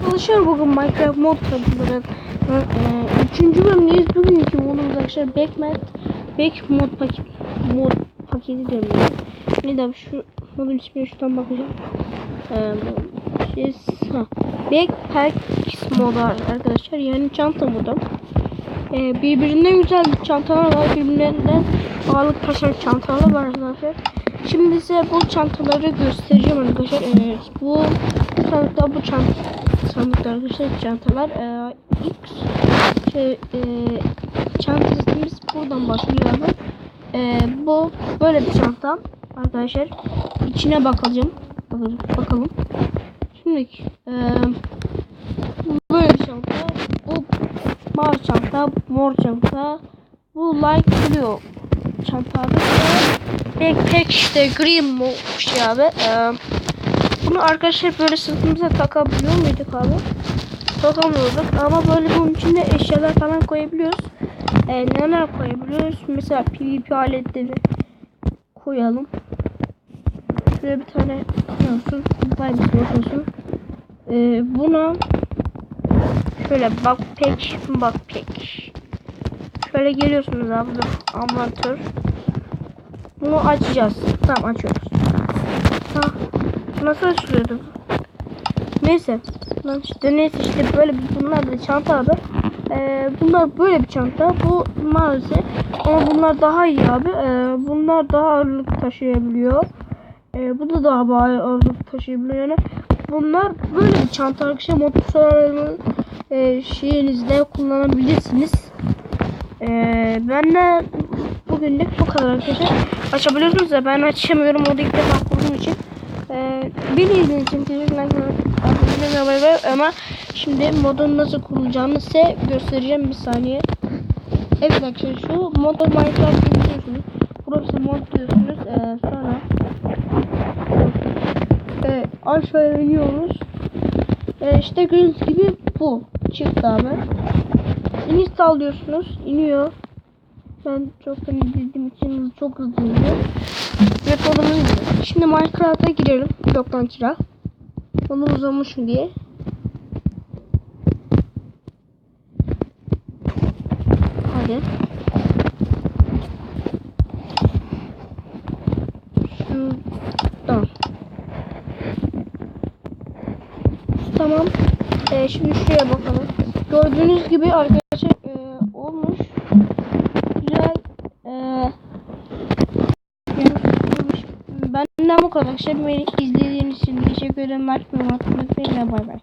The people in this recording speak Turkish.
Arkadaşlar bugün Minecraft mod tanıtımının e, üçüncü bölümdeyiz. Bugünkü modumuz arkadaşlar Backmat Back mod paket mod paketi diyorum ya. Ne de şu modun ismine şuradan bakacağım. E, şey, ha, Backpack modu arkadaşlar yani çanta modu. E, birbirinden güzel çantalar var. Birbirlerinden ağırlık taşıyan çantalar var arkadaşlar. Şimdi size bu çantaları göstereceğim arkadaşlar. E, bu sandıkta bu çanta sandıkta arkadaşlar çantalar. E, ilk şey, e, çantamız buradan başlıyor abi. E, bu böyle bir çanta arkadaşlar. İçine bakalım. Bakalım. bakalım. Şimdi e, böyle bir çanta. Bu mavi çanta, mor çanta. Bu light blue çanta abi. Backpack işte green mu şey abi. Ee, bunu arkadaşlar böyle sırtımıza takabiliyor muyduk abi? Takamıyorduk ama böyle bunun içinde eşyalar falan koyabiliyoruz. Ee, neler koyabiliyoruz? Mesela PvP aletleri koyalım. Şöyle bir tane olsun. Baybisi olsun. Ee, buna şöyle backpack backpack. Şöyle geliyorsunuz abi. Amatör. Bunu açacağız. Tamam açıyoruz. Nasıl açılıyordu? Neyse. Lan işte neyse işte böyle bunlar da çanta abi. Ee, bunlar böyle bir çanta. Bu maalesef. Ama bunlar daha iyi abi. Ee, bunlar daha ağırlık taşıyabiliyor. Ee, bu da daha ağırlık taşıyabiliyor. Yani bunlar böyle bir çanta arkadaşlar. Motorlarının e, şeyinizde kullanabilirsiniz. Ee, ben de bugünlük bu kadar arkadaşlar. Açabiliyorsunuz da ben açamıyorum. O da ilk defa kurduğum için. Ee, bildiğiniz için teşekkürler. Arkadaşlar ama şimdi modun nasıl kurulacağını size göstereceğim bir saniye. Evet arkadaşlar şu modu Minecraft biliyorsunuz. Burası mod diyorsunuz. Ee, sonra e, aşağıya iniyoruz. E, işte gördüğünüz gibi bu çıktı abi. Install diyorsunuz. iniyor. Ben çok da bildiğim için çok hızlı iniyor. Ve iniyor. Şimdi Minecraft'a girelim. Bloktan çıra. Onu uzamış mı diye. Hadi. Tamam. Ee, şimdi şuraya bakalım. Gördüğünüz gibi arkadaşlar e, olmuş. Güzel. E, olmuş. Benden bu kadar. Arkadaşlar beni izlediğiniz için teşekkür ederim. Like, atmayı unutmayın. Bay bay.